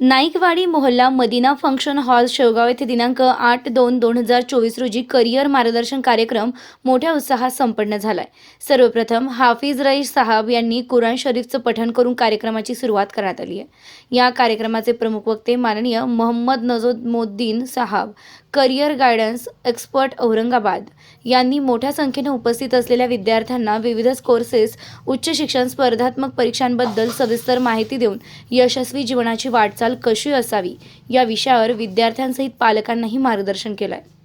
नाईकवाडी मोहल्ला Madina function hall Shevgaon येथे दिनांक आठ दोन दोन हजार चोवीस रोजी करिअर मार्गदर्शन कार्यक्रम मोठ्या उत्साहात संपन्न झालाय. सर्वप्रथम हाफिज रईस साहब यांनी कुराण शरीफचं पठण करून कार्यक्रमाची सुरुवात करण्यात आली आहे. या कार्यक्रमाचे प्रमुख वक्ते माननीय मोहम्मद नजोदमोद्दीन साहब करिअर गायडन्स एक्सपर्ट औरंगाबाद यांनी मोठ्या संख्येने उपस्थित असलेल्या विद्यार्थ्यांना विविध कोर्सेस उच्च शिक्षण स्पर्धात्मक परीक्षांबद्दल सविस्तर माहिती देऊन यशस्वी जीवनाची वाटचाल कशी असावी या विषयावर विद्यार्थ्यांसहित पालकांनाही मार्गदर्शन केलं आहे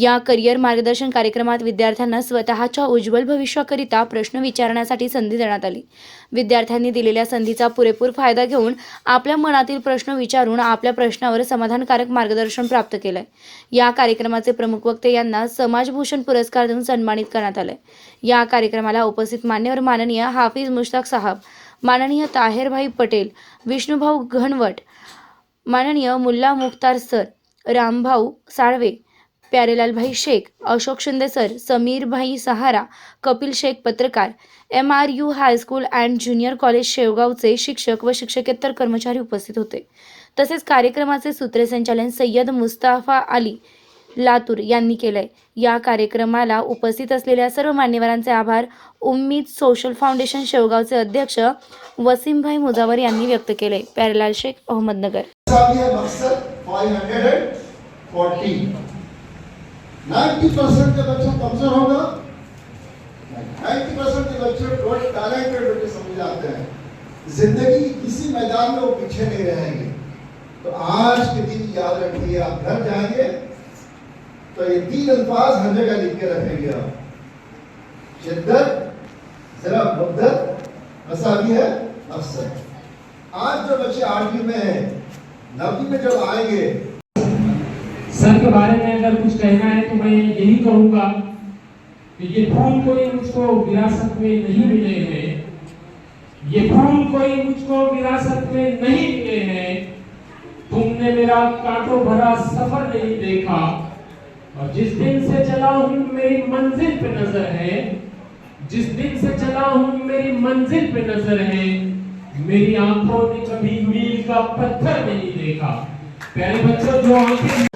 या करिअर मार्गदर्शन कार्यक्रमात विद्यार्थ्यांना स्वतःच्या उज्ज्वल भविष्याकरिता प्रश्न विचारण्यासाठी संधी देण्यात आली. विद्यार्थ्यांनी दिलेल्या संधीचा पुरेपूर फायदा घेऊन आपल्या मनातील प्रश्न विचारून आपल्या प्रश्नावर समाधानकारक मार्गदर्शन प्राप्त केलंय. या कार्यक्रमाचे प्रमुख वक्ते यांना समाजभूषण पुरस्कार देऊन सन्मानित करण्यात आलंय. या कार्यक्रमाला उपस्थित मान्यवर माननीय हाफिज मुश्ताक साहब माननीय ताहेरभाई पटेल विष्णुभाऊ घनवट माननीय मुल्ला मुख्तार सर रामभाऊ साळवे प्यारेलालभाई शेख अशोक शिंदे सर समीरभाई सहारा कपिल शेख पत्रकार M R U high school and junior college शेवगावचे शिक्षक व शिक्षकेतर कर्मचारी उपस्थित होते. तसेच कार्यक्रमाचे सूत्रसंचालन सय्यद मुस्ताफा अली लातूर यांनी केलंय. या कार्यक्रमाला उपस्थित असलेल्या सर्व मान्यवरांचे आभार. उम्मीद सोशल फाउंडेशन शेवगावचे अध्यक्ष वसीमभाई मुजावर यांनी व्यक्त केले प्यारेलाल शेख अहमदनगर. ये मकसद 540 90 परसेंट के बच्चों कमज़ोर होगा। 90 परसेंट के बच्चे टैलेंटेड बच्चे समझ जाते हैं। ज़िंदगी किसी मैदान में वो पीछे नहीं रहेंगे। तो आज के दिन याद रखिए, आप घर जाएँगे तो ये तीन अल्फाज हर जगह लिख के रखेंगे आप। शिद्दत, जरा मुद्दत मसावी है अफसर आज जो बच्चे आठवीं में हैं नवीं में जब आएँगे, सर के बारे में अगर कुछ कहना है तो मैं यही कहूँगा कि ये फूल कोई मुझको विरासत में नहीं मिले हैं। ये फूल कोई मुझको विरासत में नहीं मिले हैं। तुमने मेरा कांटों भरा सफ़र नहीं देखा और जिस दिन से चला हूँ मेरी मंजिल पे नज़र है, जिस दिन से चला हूँ मेरी मंजिल पे नज़र है, मेरी आँखों ने कभी मील का पत्थर नहीं देखा प्यारे बच्चों जो आंखें